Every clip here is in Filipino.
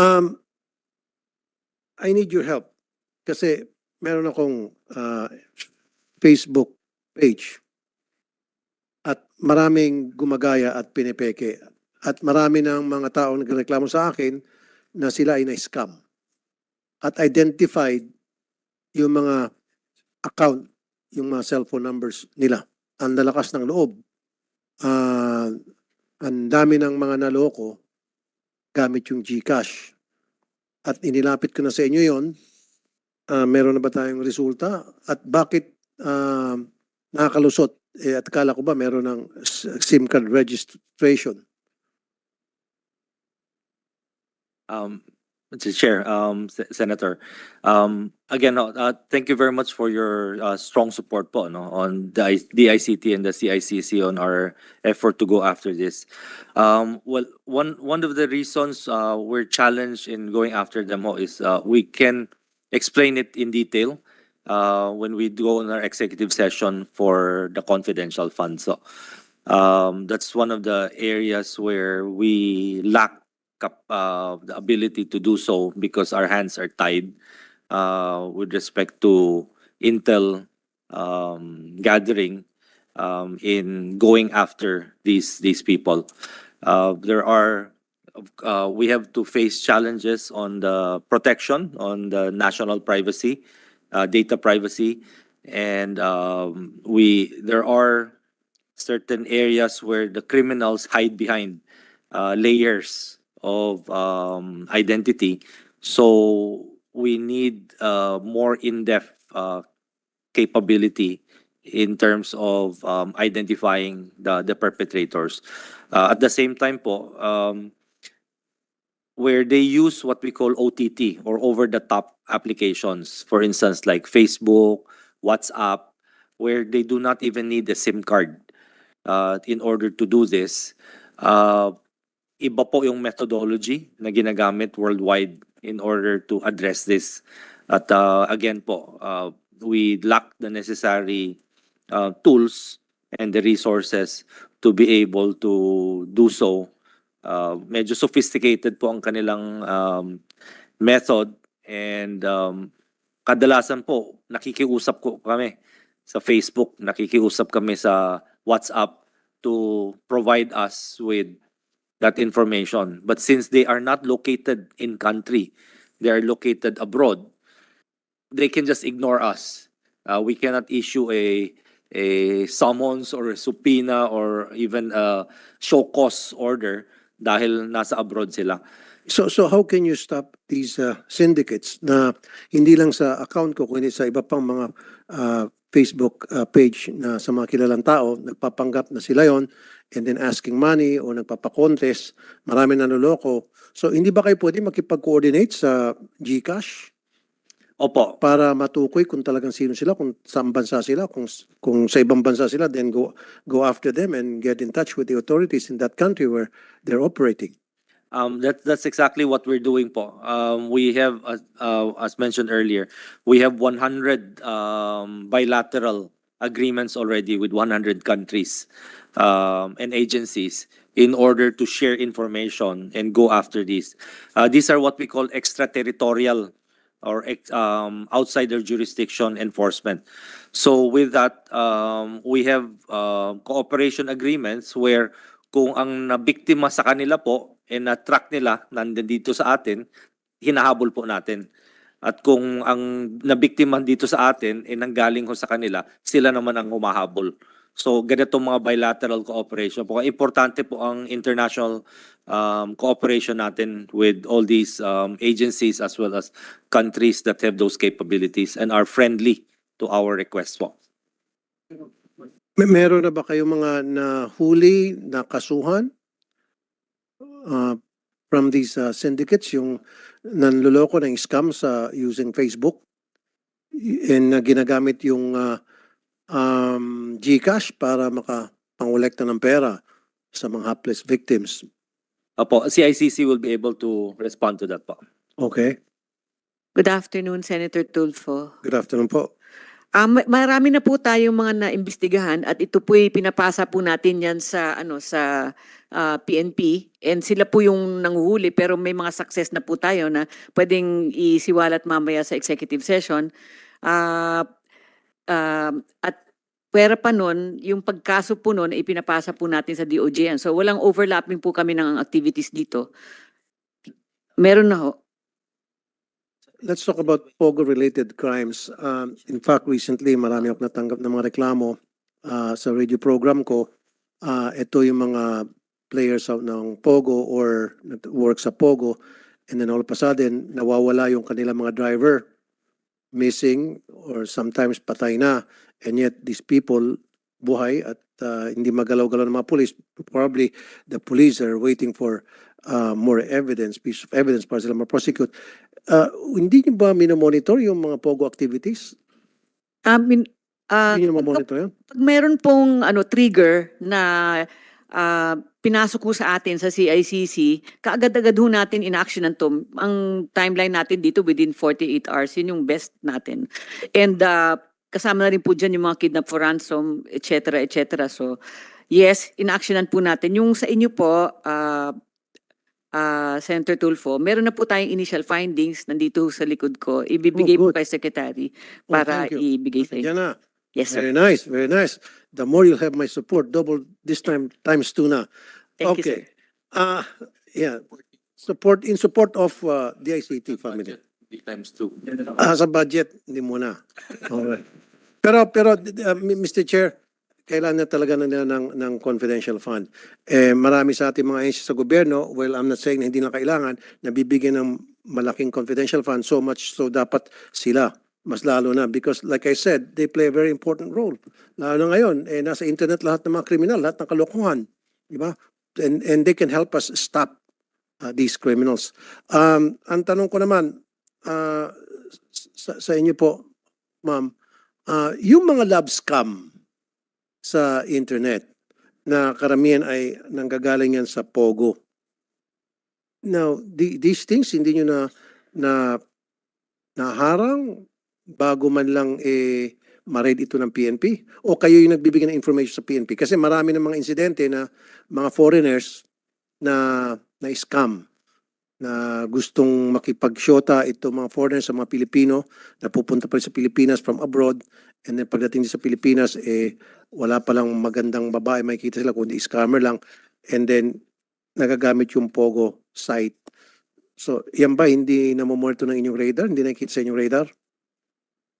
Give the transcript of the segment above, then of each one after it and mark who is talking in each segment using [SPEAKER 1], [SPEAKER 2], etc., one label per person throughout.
[SPEAKER 1] Um, I need your help kasi meron akong ah, Facebook page at maraming gumagaya at pinipeke at marami ng mga tao nagreklamo sa akin na sila ay na-scam at identified yung mga account, yung mga cellphone numbers nila. Ang lalakas ng loob. Ah, ang dami ng mga naloko gamit yung GCash. At inilapit ko na sa inyo yon. Ah, meron na ba tayong resulta? At bakit ah, nakakalusot? Eh, at kala ko ba meron ng SIM card registration?
[SPEAKER 2] Um, Mr. Chair, um, Se- Senator, um, again, no, uh, thank you very much for your uh, strong support po no, on the I- DICT and the CICC on our effort to go after this. Um, well, one one of the reasons uh, we're challenged in going after them ho, is uh, we can explain it in detail uh, when we go on our executive session for the confidential fund. So um, that's one of the areas where we lack uh, the ability to do so because our hands are tied uh, with respect to intel um, gathering um, in going after these these people. Uh, there are uh, we have to face challenges on the protection on the national privacy, uh, data privacy, and um, we there are certain areas where the criminals hide behind uh, layers of um, identity. So we need uh, more in-depth uh, capability in terms of um, identifying the, the perpetrators. Uh, at the same time po, um, where they use what we call OTT or over-the-top applications, for instance, like Facebook, WhatsApp, where they do not even need a SIM card uh, in order to do this. Uh, iba po yung methodology na ginagamit worldwide in order to address this. At uh, again po, uh, we lack the necessary uh, tools and the resources to be able to do so. Uh, medyo sophisticated po ang kanilang um, method and um, kadalasan po nakikiusap ko kami sa Facebook, nakikiusap kami sa WhatsApp to provide us with that information. But since they are not located in country, they are located abroad, they can just ignore us. Uh, we cannot issue a a summons or a subpoena or even a show cause order dahil nasa abroad sila.
[SPEAKER 1] So, so how can you stop these uh, syndicates na hindi lang sa account ko, kundi sa iba pang mga uh, Facebook uh, page na sa mga kilalang tao, nagpapanggap na sila yon and then asking money o nagpapakontes, marami nanuloko. So, hindi ba kayo pwede makipag-coordinate sa GCash
[SPEAKER 2] Opo,
[SPEAKER 1] para matukoy kung talagang sino sila, kung saan bansa sila, kung, kung sa ibang bansa sila, then go, go after them and get in touch with the authorities in that country where they're operating.
[SPEAKER 2] Um, that, that's exactly what we're doing po. Um, we have, uh, uh, as mentioned earlier, we have 100 um, bilateral agreements already with 100 countries um, and agencies in order to share information and go after these. Uh, these are what we call extraterritorial or um, outside their jurisdiction enforcement. So with that, um, we have um, cooperation agreements where kung ang nabiktima sa kanila po and na-track nila nandito sa atin, hinahabol po natin. At kung ang nabiktima dito sa atin ay nanggaling ho sa kanila, sila naman ang humahabol. So ganito mga bilateral cooperation po. Importante po ang international um, cooperation natin with all these um, agencies as well as countries that have those capabilities and are friendly to our requests po.
[SPEAKER 1] May meron na ba kayo mga nahuli na kasuhan uh, from these uh, syndicates, yung nanluloko ng scam sa using Facebook and na ginagamit yung uh, um, GCash para makapangolekta ng pera sa mga hapless victims.
[SPEAKER 2] Opo, CICC will be able to respond to that po.
[SPEAKER 1] Okay,
[SPEAKER 3] Good afternoon, Senator Tulfo.
[SPEAKER 1] good afternoon po.
[SPEAKER 3] Ah, ma- marami na po tayong mga naimbestigahan at ito po'y pinapasa po natin yan sa ano sa ah, PNP and sila po yung nanguhuli pero may mga success na po tayo na pwedeng isiwalat mamaya sa executive session. Ah, ah, at pwera pa nun, yung pagkaso po nun, ipinapasa po natin sa DOJ. So walang overlapping po kami ng activities dito. Meron na ho.
[SPEAKER 1] Let's talk about Pogo-related crimes. Um, in fact, recently, marami ako natanggap ng mga reklamo uh, sa radio program ko. Uh, ito yung mga players of, ng Pogo or work sa Pogo. And then all of a sudden, nawawala yung kanilang mga driver. Missing or sometimes patay na. And yet, these people buhay at uh, hindi magalaw-galaw ng mga police. Probably the police are waiting for uh, more evidence, piece of evidence para sila ma-prosecute. Uh, hindi niyo ba minomonitor yung mga POGO activities?
[SPEAKER 3] I mean, ah,
[SPEAKER 1] Hindi niyo monitor yun?
[SPEAKER 3] pag meron pong ano trigger na ah, pinasok ko sa atin sa CICC, kaagad-agad ho natin in-action to. Ang timeline natin dito within 48 hours, yun yung best natin. And ah, kasama na rin po dyan yung mga kidnap for ransom, et cetera, et cetera. So, yes, in-actionan po natin. Yung sa inyo po, ah, ah, Senator Tulfo, meron na po tayong initial findings nandito sa likod ko. Ibibigay
[SPEAKER 1] Oh,
[SPEAKER 3] po
[SPEAKER 1] good.
[SPEAKER 3] kay Secretary
[SPEAKER 1] Oh,
[SPEAKER 3] para
[SPEAKER 1] you.
[SPEAKER 3] ibigay sa inyo.
[SPEAKER 1] Yan na.
[SPEAKER 3] Yes, sir.
[SPEAKER 1] Very nice, very nice. The more you'll have my support, double this time, times two na.
[SPEAKER 3] Thank you, sir.
[SPEAKER 1] okay. Uh, yeah. Support, in support of uh, the ICT family.
[SPEAKER 2] Three times two.
[SPEAKER 1] Ah, sa budget, hindi muna. Okay. Pero, pero, uh, Mr. Chair, kailangan na talaga na nila ng, ng confidential fund. Eh, marami sa ating mga ahensya sa gobyerno, well, I'm not saying na hindi na kailangan, nabibigyan ng malaking confidential fund, so much so dapat sila, mas lalo na. Because like I said, they play a very important role. Lalo na ngayon, eh, nasa internet lahat ng mga kriminal, lahat ng kalokohan. Di ba? And, and they can help us stop uh, these criminals. Um, ang tanong ko naman, uh, sa, sa inyo po, ma'am, ah, yung mga love scam sa internet na karamihan ay nanggagaling yan sa Pogo. Now, the, these things hindi nyo na na naharang bago man lang eh ma-read ito ng PNP o kayo yung nagbibigay ng information sa PNP kasi marami ng mga insidente na mga foreigners na na scam na gustong makipagsyota ito mga foreigners sa mga Pilipino na pupunta pa rin sa Pilipinas from abroad and then pagdating sa Pilipinas eh wala pa lang magandang babae makikita sila kundi scammer lang and then nagagamit yung Pogo site. So, yan ba hindi namomonitor ng inyong radar? Hindi nakikita sa inyong radar?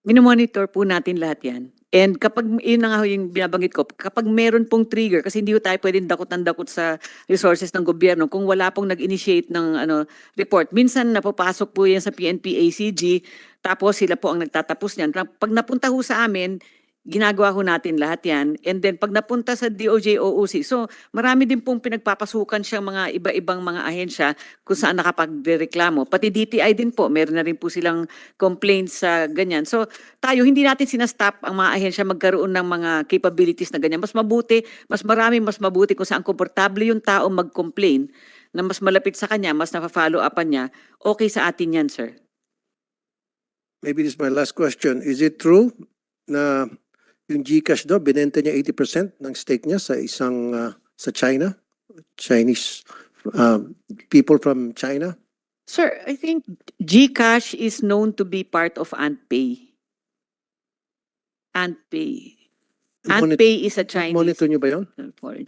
[SPEAKER 3] Minomonitor po natin lahat yan. And kapag, yun nga yung binabanggit ko, kapag meron pong trigger, kasi hindi tayo pwedeng dakot ng dakot sa resources ng gobyerno kung wala pong nag-initiate ng ano, report. Minsan napapasok po yan sa PNP ACG, tapos sila po ang nagtatapos niyan. Pag napunta ho sa amin, ginagawa ho natin lahat yan. And then pag napunta sa DOJ OOC, so marami din pong pinagpapasukan siyang mga iba-ibang mga ahensya kung saan nakapagreklamo. Pati DTI din po, meron na rin po silang complaints sa ganyan. So tayo, hindi natin sinastop ang mga ahensya magkaroon ng mga capabilities na ganyan. Mas mabuti, mas marami, mas mabuti kung saan komportable yung tao mag-complain na mas malapit sa kanya, mas nafa-follow upan niya, okay sa atin yan, sir.
[SPEAKER 1] Maybe this is my last question. Is it true na yung Gcash daw, binenta niya 80% ng stake niya sa isang, ah, sa China? Chinese um, people from China?
[SPEAKER 3] Sir, I think GCash is known to be part of AntPay. AntPay. AntPay is a Chinese
[SPEAKER 1] Monitor niyo ba yun?
[SPEAKER 3] foreign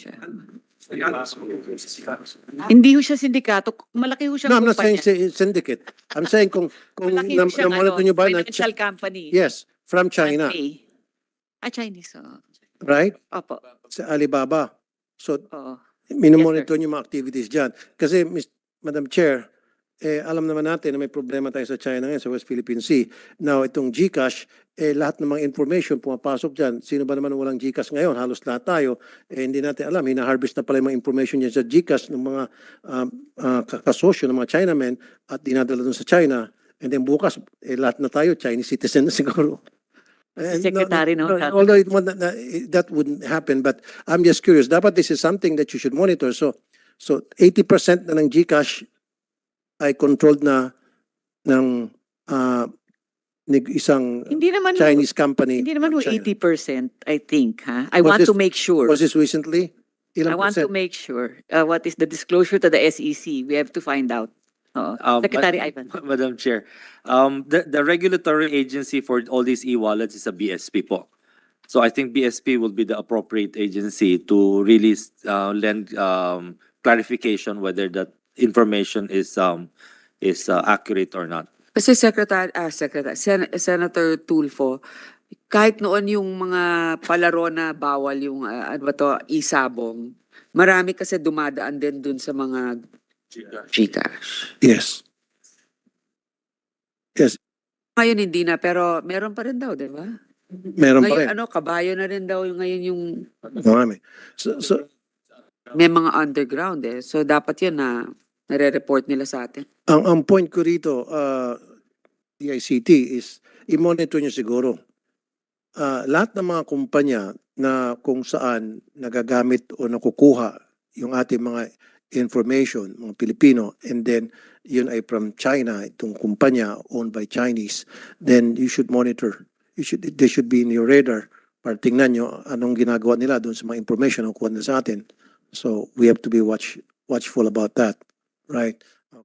[SPEAKER 3] Hindi ho siya sindikato. Malaki ho siyang
[SPEAKER 1] No, I'm not saying syndicate. I'm saying kung, kung
[SPEAKER 3] Malaki
[SPEAKER 1] na,
[SPEAKER 3] ho siyang
[SPEAKER 1] monitor
[SPEAKER 3] ano,
[SPEAKER 1] niyo ba na,
[SPEAKER 3] financial company.
[SPEAKER 1] yes, from China,
[SPEAKER 3] AntPay. Ah, Chinese. Oh.
[SPEAKER 1] right?
[SPEAKER 3] Opo.
[SPEAKER 1] Sa Alibaba. So,
[SPEAKER 3] Oo.
[SPEAKER 1] minomonitor niyo mga activities dyan. Kasi, Ms. Madam Chair, eh, alam naman natin na may problema tayo sa China ngayon, sa West Philippine Sea. Now, itong GCash, eh, lahat ng mga information pumapasok dyan. Sino ba naman ang walang GCash ngayon? Halos lahat tayo. Eh, hindi natin alam. Hina-harvest na pala yung mga information dyan sa GCash ng mga um, ah, ka- kasosyo ng mga Chinamen at dinadala dun sa China. And then bukas, eh, lahat na tayo, Chinese citizen na siguro. And
[SPEAKER 3] Secretary, no?
[SPEAKER 1] Although it, would- na- that wouldn't happen, but I'm just curious. Dapat this is something that you should monitor. So, so 80% na ng GCash ay controlled na ng ah, nig- isang
[SPEAKER 3] Hindi naman ho-
[SPEAKER 1] Chinese company.
[SPEAKER 3] Hindi naman ho
[SPEAKER 1] from China.
[SPEAKER 3] 80%, I think, ha? I
[SPEAKER 1] Was
[SPEAKER 3] want
[SPEAKER 1] this-
[SPEAKER 3] to make sure.
[SPEAKER 1] Was this recently?
[SPEAKER 3] I
[SPEAKER 1] Ilang
[SPEAKER 3] want to
[SPEAKER 1] percent?
[SPEAKER 3] make sure, uh, what is the disclosure to the SEC? We have to find out. Oo.
[SPEAKER 2] Um,
[SPEAKER 3] Secretary
[SPEAKER 2] Ma-
[SPEAKER 3] Ivan.
[SPEAKER 2] Madam Chair, um, the, the regulatory agency for all these e-wallets is a BSP po. So I think BSP will be the appropriate agency to really, uh, lend, um, clarification whether that information is, um, is uh, accurate or not.
[SPEAKER 4] Kasi Secretary, ah, Secretary, Sen- Senator Tulfo, kahit noon yung mga palaro na bawal yung, ah, ano ba to, isabong, marami kasi dumadaan din dun sa mga Gcash.
[SPEAKER 1] Yes.
[SPEAKER 4] Ngayon hindi na, pero meron pa rin daw, di ba?
[SPEAKER 1] Meron pa
[SPEAKER 4] Ngayon,
[SPEAKER 1] rin.
[SPEAKER 4] ano, kabayo na rin daw yung ngayon yung
[SPEAKER 1] Marami. So, so,
[SPEAKER 4] may mga underground eh. So dapat yun na nare-report nila sa atin.
[SPEAKER 1] ang, ang point ko rito, uh, DICT is, i-monitor nyo siguro. Ah, lahat ng mga kumpanya na kung saan nagagamit o nakukuha yung ating mga information, mga Pilipino, and then yun ay from China, itong kumpanya owned by Chinese, then you should monitor. You should, they should be in your radar para tingnan nyo anong ginagawa nila doon sa mga information na kuha nila sa atin. So we have to be watch, watchful about that, right?